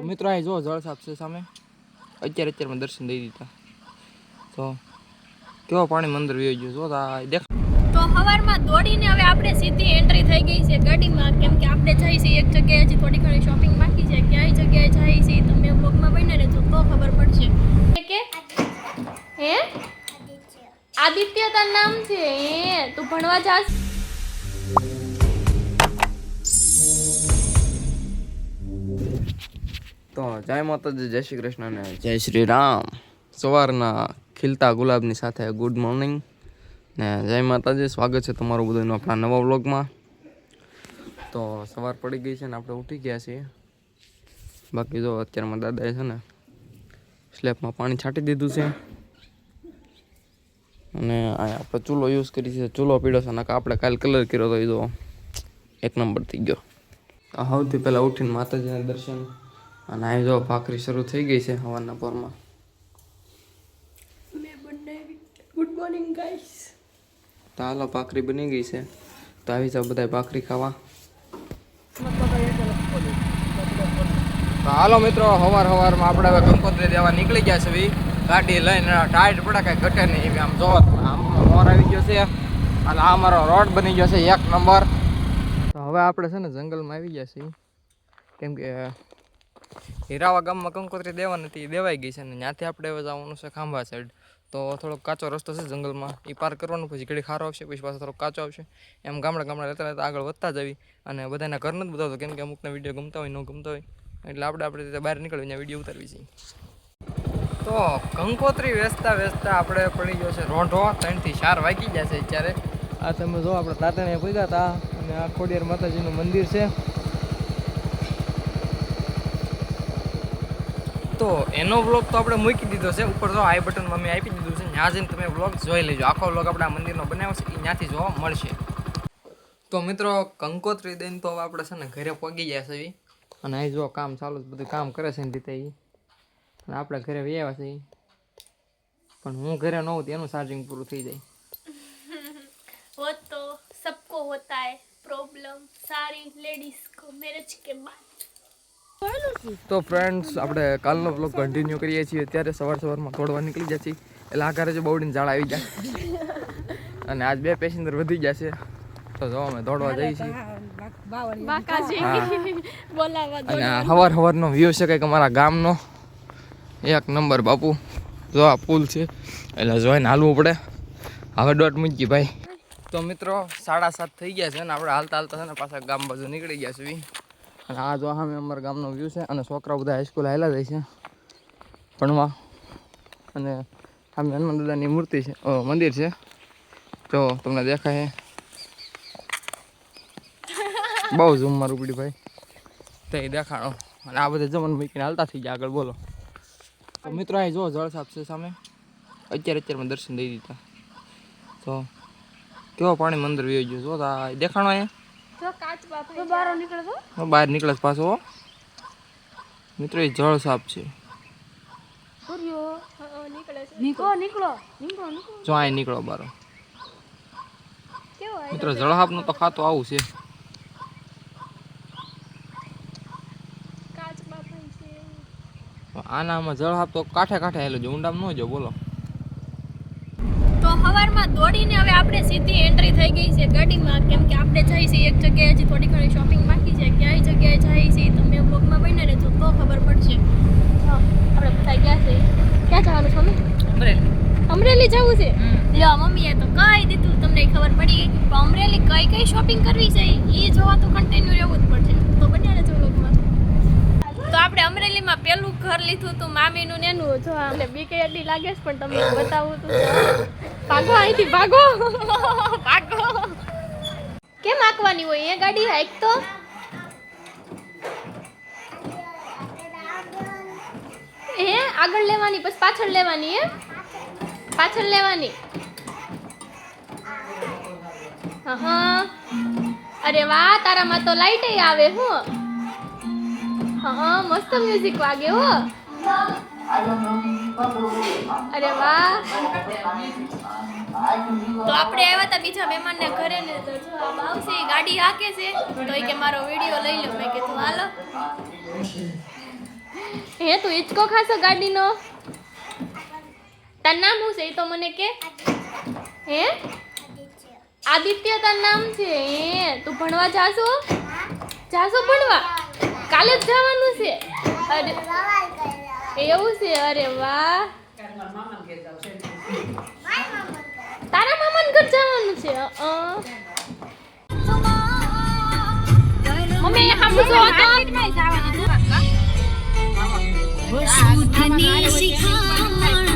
તો મિત્રો અહીં જો જળ સાપ છે સામે. અત્યારે અત્યારમાં દર્શન દઈ દીધા. તો કેવો પાણી મંદિર વહી ગયો જો દેખ. તો સવારમાં દોડીને હવે આપણે સીધી એન્ટ્રી થઈ ગઈ છે ગાડીમાં કેમ કે આપણે જઈ છીએ એક જગ્યાએ હજી થોડી ઘણી શોપિંગ બાકી છે. ક્યાંય જગ્યાએ જઈ છીએ તમે બ્લોગમાં બને રહેજો તો ખબર પડશે. કે? હે? આદિત્ય. તાર નામ છે હે તું ભણવા જાસ તો જય માતાજી, જય શ્રી કૃષ્ણ અને જય શ્રી રામ. સવારના ખીલતા ગુલાબની સાથે ગુડ મોર્નિંગ ને જય માતાજી, સ્વાગત છે તમારું બધું આપણા નવા વ્લોગમાં તો સવાર પડી ગઈ છે ને આપણે ઉઠી ગયા છીએ. બાકી જો અત્યારમાં દાદાએ છે ને સ્લેબમાં પાણી છાંટી દીધું છે. અને આપણે ચૂલો યુઝ કરી છે. ચૂલો પીળો છે નકા આપણે કાલ કલર કર્યો તો એ તો એક નંબર થઈ ગયો. સૌથી પહેલાં ઉઠીને માતાજીના દર્શન અને અહીં જો ભાખરી શરૂ થઈ ગઈ છે હવાના પોરમાં. ગુડ મોર્નિંગ ગાઈસ તો હાલો ભાખરી બની ગઈ છે. તો આવી જાઓ બધા ભાખરી ખાવા. તો હાલો મિત્રો હવાર હવારમાં આપણે હવે કંકોત્રી દેવા નીકળી ગયા છે. ગાડી લઈને ટાયર પડે કાંઈ ઘટે નહીં આમ જો આમ મોર આવી ગયો છે. અને આ અમારો રોડ બની ગયો છે એક નંબર. તો હવે આપણે છે ને જંગલમાં આવી ગયા છીએ. કેમ કે હીરાવા ગામમાં કંકોત્રી દેવા નથી દેવાઈ ગઈ છે અને ત્યાંથી આપણે જવાનું છે ખાંભા સાઈડ તો થોડોક કાચો રસ્તો છે જંગલમાં, એ પાર કરવાનો, પછી ઘડી ખારો આવશે, પછી પાછો થોડોક કાચો આવશે. એમ ગામડા ગામડા રહેતા રહેતા આગળ વધતા જવી અને બધાના ઘર નથી બતાવતો, કેમ કે અમુકના વીડિયો ગમતા હોય, ન ગમતા હોય. એટલે આપણે આપણે રીતે બહાર નીકળીને ત્યાં વીડિયો ઉતારવી છે. તો કંકોત્રી વેચતા વેચતા આપણે પડી ગયો છે રોંઢો, ત્રણથી ચાર વાગી છે અત્યારે. આ તમે જો, આપણે તાતણે ભૂગ્યા હતા અને આ ખોડિયાર માતાજીનું મંદિર છે. તો એનો વ્લોગ તો આપણે મૂકી દીધો છે ઉપર જો આઈ બટનમાં મેં આપી દીધું છે ત્યાં જઈને તમે વ્લોગ જોઈ લેજો આખો વ્લોગ આપણે આ મંદિરનો બનાવ્યો છે એ ત્યાંથી જોવા મળશે તો મિત્રો કંકોત્રી દઈને તો હવે આપણે છે ને ઘરે પગી ગયા છે ઈ. અને અહીં જો કામ ચાલુ છે બધું કામ કરે છે ને રીતે ઈ. અને આપણે ઘરે વ્યાવા છે ઈ. પણ હું ઘરે ન હોઉં તો એનું ચાર્જિંગ પૂરું થઈ જાય वो तो सबको होता है प्रॉब्लम सारी लेडीज को मैरिज के बाद તો ફ્રેન્ડ્સ આપણે કાલનો બ્લોગ કન્ટિન્યુ કરીએ છીએ. અત્યારે સવાર સવારમાં દોડવા નીકળી જાય છે એટલે આ ઘરે જ બહુડીને ઝાડ આવી જાય અને આજ બે પેસેન્જર વધી જશે છે. તો જો અમે દોડવા જઈએ છીએ. અને હવાર હવારનો વ્યૂ છે કંઈક અમારા ગામનો. એક નંબર બાપુ. જો આ પુલ છે. એટલે જોઈને હાલવું પડે. હવે દોઢ મૂકી ભાઈ. તો મિત્રો સાડા સાત થઈ ગયા છે ને આપણે હાલતા હાલતા છે ને પાછા ગામ બાજુ નીકળી ગયા છે ઈ. અને આ જો સામે અમારા ગામનો વ્યૂ છે અને છોકરાઓ બધા હાઈસ્કૂલ હાલ્યા જાય છે. ભણવા. અને સામે હનુમાન દાદાની મૂર્તિ છે. મંદિર છે. જો, તમને દેખાય. બહુ ઝૂમ મારું ભાઈ. એ દેખાડો. અને આ બધા જમન મૂકીને હાલતા થઈ ગયા આગળ, બોલો. તો મિત્રો, અહીં જો જળ સાપ છે સામે. અત્યારે અત્યારમાં દર્શન દઈ દીધા. તો કેવો પાણી મંદિર વહી ગયું જો તો દેખાણો અહીંયા. બહાર નીકળે તો? હવે બહાર નીકળે છે પાછો. હો. મિત્રો એ જળ સાપ છે. જો અહીં નીકળો બારો મિત્રો જળ તો ખાતું આવું છે. આનામાં જળ સાપ તો કાંઠે કાંઠે હેલો જો ઊંડામાં ન જો બોલો. તો સવારમાં દોડીને હવે આપણે સીધી એન્ટ્રી થઈ ગઈ છે ગાડીમાં કેમ કે આપણે જઈએ છીએ એક જગ્યાએ હજી થોડી ઘણી શોપિંગ બાકી છે. ક્યાંય જગ્યાએ જઈએ છીએ તમે બ્લોગમાં બને રહેજો તો ખબર પડશે. આપણે બધા ગયા છે. ક્યાં જવાનું છે અમરેલી. અમરેલી જવું છે? લ્યો મમ્મીએ તો કહી દીધું તમને ખબર પડી ગઈ પણ અમરેલી કઈ કઈ શોપિંગ કરવી છે? એ જોવા તો કન્ટિન્યુ રહેવું જ પડશે. તો બન્યા રહેજો બ્લોગમાં તો આપણે અમરેલીમાં પહેલું ઘર લીધું હતું મામીનું ને એનું. જો અમને બીક એટલી લાગે છે પણ તમને બતાવું તો. ભાગો અહીંથી ભાગો. ભાગો. કેમ આંકવાની હોય? એ ગાડી હાઈક તો. હે? આગળ લેવાની, પછી પાછળ લેવાની હે પાછળ લેવાની. હા અરે વાહ, તારામાં તો લાઈટ આવે હું. હા મસ્ત મ્યુઝિક વાગે હો. અરે વાહ. તો આપણે આવ્યા હતા બીજા મહેમાનને ઘરે ને તો જો આ આવશે ગાડી હાકે છે. તો એ કે મારો વીડિયો લઈ લો. મેં કીધું હાલો. હે તું હિંચકો ખાશો ગાડીનો? તાર નામ શું છે? એ તો મને કે. હે? આદિત્ય તાર નામ છે. હે તું ભણવા જાશો? જાશો ભણવા? કાલે જ જવાનું છે. અરે એવું છે? અરે વાહ. તારા મામાને ઘર જવાનું છે? અ. મમ્મી સામું જો તો. વસુધની શિખા